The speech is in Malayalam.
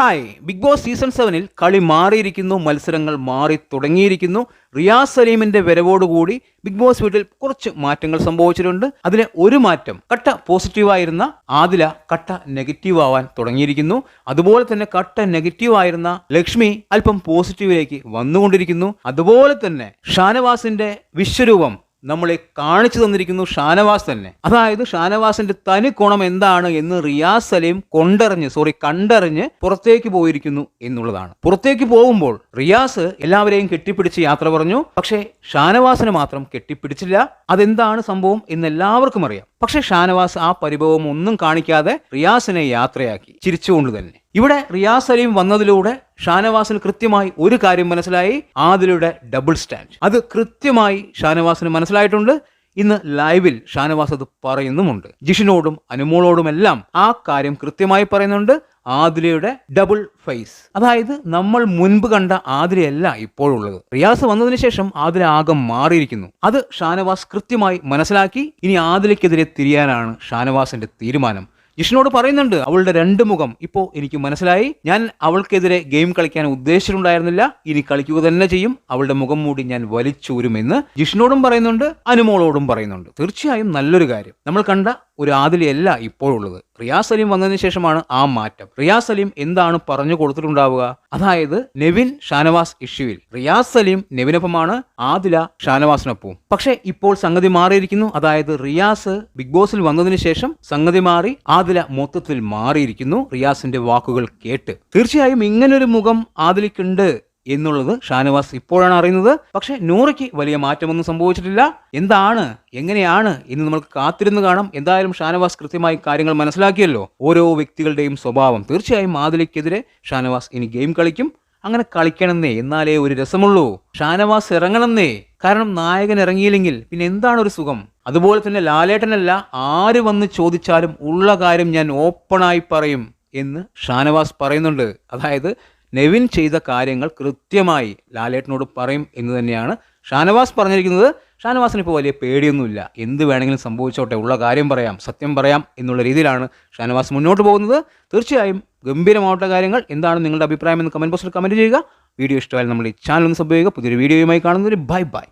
ഹായ്. ബിഗ് ബോസ് സീസൺ സെവനിൽ കളി മാറിയിരിക്കുന്നു മത്സരങ്ങൾ മാറി തുടങ്ങിയിരിക്കുന്നു. റിയാസ് സലീമിന്റെ വരവോടുകൂടി ബിഗ് ബോസ് വീട്ടിൽ കുറച്ച് മാറ്റങ്ങൾ സംഭവിച്ചിട്ടുണ്ട്. അതിലെ ഒരു മാറ്റം കട്ട പോസിറ്റീവായിരുന്ന ആദില കട്ട നെഗറ്റീവ് ആവാൻ തുടങ്ങിയിരിക്കുന്നു. അതുപോലെ തന്നെ കട്ട നെഗറ്റീവ് ആയിരുന്ന ലക്ഷ്മി അല്പം പോസിറ്റീവിലേക്ക് വന്നുകൊണ്ടിരിക്കുന്നു. അതുപോലെ തന്നെ ഷാനവാസിന്റെ വിശ്വരൂപം നമ്മളെ കാണിച്ചു തന്നിരിക്കുന്നു ഷാനവാസ് തന്നെ. അതായത് ഷാനവാസിന്റെ തനി ഗുണം എന്താണ് എന്ന് റിയാസ് സലീം കൊണ്ടറിഞ്ഞ് സോറി കണ്ടറിഞ്ഞ് പുറത്തേക്ക് പോയിരിക്കുന്നു എന്നുള്ളതാണ്. പുറത്തേക്ക് പോകുമ്പോൾ റിയാസ് എല്ലാവരെയും കെട്ടിപ്പിടിച്ച് യാത്ര പറഞ്ഞു. പക്ഷേ ഷാനവാസിനെ മാത്രം കെട്ടിപ്പിടിച്ചില്ല. അതെന്താണ് സംഭവം എന്ന് എല്ലാവർക്കും അറിയാം. പക്ഷേ ഷാനവാസ് ആ പരിഭവം ഒന്നും കാണിക്കാതെ റിയാസിനെ യാത്രയാക്കി ചിരിച്ചുകൊണ്ട് തന്നെ. ഇവിടെ റിയാസ് സലീം വന്നതിലൂടെ ഷാനവാസിന് കൃത്യമായി ഒരു കാര്യം മനസ്സിലായി. ആദിലയുടെ ഡബിൾ സ്റ്റാൻഡ് അത് കൃത്യമായി ഷാനവാസിന് മനസ്സിലായിട്ടുണ്ട്. ഇന്ന് ലൈവിൽ ഷാനവാസ് അത് പറയുന്നുമുണ്ട്. ജിഷിനോടും അനുമോളോടുമെല്ലാം ആ കാര്യം കൃത്യമായി പറയുന്നുണ്ട്. ആദിലയുടെ ഡബിൾ ഫേസ് അതായത് നമ്മൾ മുൻപ് കണ്ട ആതിരയല്ല ഇപ്പോഴുള്ളത്. റിയാസ് വന്നതിന് ശേഷം ആതിര ആകെ മാറിയിരിക്കുന്നു. അത് ഷാനവാസ് കൃത്യമായി മനസ്സിലാക്കി. ഇനി ആദിലയ്ക്കെതിരെ തിരിയാനാണ് ഷാനവാസിന്റെ തീരുമാനം. ജിഷിനോട് പറയുന്നുണ്ട് അവളുടെ രണ്ട് മുഖം. ഇപ്പോൾ എനിക്ക് മനസ്സിലായി ഞാൻ അവൾക്കെതിരെ ഗെയിം കളിക്കാൻ ഉദ്ദേശിച്ചിട്ടുണ്ടായിരുന്നില്ല ഇനി കളിക്കുക തന്നെ ചെയ്യും അവളുടെ മുഖം മൂടി ഞാൻ വലിച്ചൂരുമെന്ന് ജിഷിനോടും പറയുന്നുണ്ട് അനുമോളോടും പറയുന്നുണ്ട്. തീർച്ചയായും നല്ലൊരു കാര്യം. നമ്മൾ കണ്ട ഒരു ആദിലയല്ല ഇപ്പോഴുള്ളത്. റിയാസ് സലീം വന്നതിന് ശേഷമാണ് ആ മാറ്റം. റിയാസ് സലീം എന്താണ് പറഞ്ഞു കൊടുത്തിട്ടുണ്ടാവുക? അതായത് നെവിൻ ഷാനവാസ് ഇഷ്യൂവിൽ. റിയാസ് സലീം നെവിനൊപ്പമാണ് ആദില ഷാനവാസിനൊപ്പവും. പക്ഷേ ഇപ്പോൾ സംഗതി മാറിയിരിക്കുന്നു. അതായത് റിയാസ് ബിഗ് ബോസിൽ വന്നതിന് ശേഷം സംഗതി മാറി ആദില മൊത്തത്തിൽ മാറിയിരിക്കുന്നു റിയാസിന്റെ വാക്കുകൾ കേട്ട്. തീർച്ചയായും ഇങ്ങനൊരു മുഖം ആദിലയ്ക്കുണ്ട്. എന്നുള്ളത് ഷാനവാസ് ഇപ്പോഴാണ് അറിയുന്നത്. പക്ഷേ നൂറയ്ക്ക് വലിയ മാറ്റമൊന്നും സംഭവിച്ചിട്ടില്ല. എന്താണ് എങ്ങനെയാണ് എന്ന് നമുക്ക് കാത്തിരുന്ന് കാണാം. എന്തായാലും ഷാനവാസ് കൃത്യമായി കാര്യങ്ങൾ മനസ്സിലാക്കിയല്ലോ. ഓരോ വ്യക്തികളുടെയും സ്വഭാവം തീർച്ചയായും മാതിലിക്കെതിരെ ഷാനവാസ് ഇനി ഗെയിം കളിക്കും. അങ്ങനെ കളിക്കണമെന്നേ എന്നാലേ ഒരു രസമുള്ളൂ. ഷാനവാസ് ഇറങ്ങണമെന്നേ. കാരണം നായകൻ ഇറങ്ങിയില്ലെങ്കിൽ പിന്നെ എന്താണ് ഒരു സുഖം? അതുപോലെ തന്നെ ലാലേട്ടനല്ല ആര് വന്ന് ചോദിച്ചാലും ഉള്ള കാര്യം ഞാൻ ഓപ്പണായി പറയും എന്ന് ഷാനവാസ് പറയുന്നുണ്ട്. അതായത് നെവിൻ ചെയ്ത കാര്യങ്ങൾ കൃത്യമായി ലാലേട്ടനോട് പറയും എന്ന് തന്നെയാണ് ഷാനവാസ് പറഞ്ഞിരിക്കുന്നത്. ഷാനവാസിന് ഇപ്പോൾ വലിയ പേടിയൊന്നുമില്ല. എന്ത് വേണമെങ്കിലും സംഭവിച്ചോട്ടെ ഉള്ള കാര്യം പറയാം സത്യം പറയാം എന്നുള്ള രീതിയിലാണ് ഷാനവാസ് മുന്നോട്ട് പോകുന്നത്. തീർച്ചയായും ഗംഭീരമാവട്ടെ കാര്യങ്ങൾ. എന്താണ് നിങ്ങളുടെ അഭിപ്രായം എന്ന് കമന്റ് ബോക്സിൽ കമന്റ് ചെയ്യുക. വീഡിയോ ഇഷ്ടമായാലും നമ്മൾ ഈ ചാനൽ ഒന്ന് സംഭവിക്കുക ചെയ്യുക. പുതിയൊരു വീഡിയോയുമായി കാണുന്നവർ ബൈ ബൈ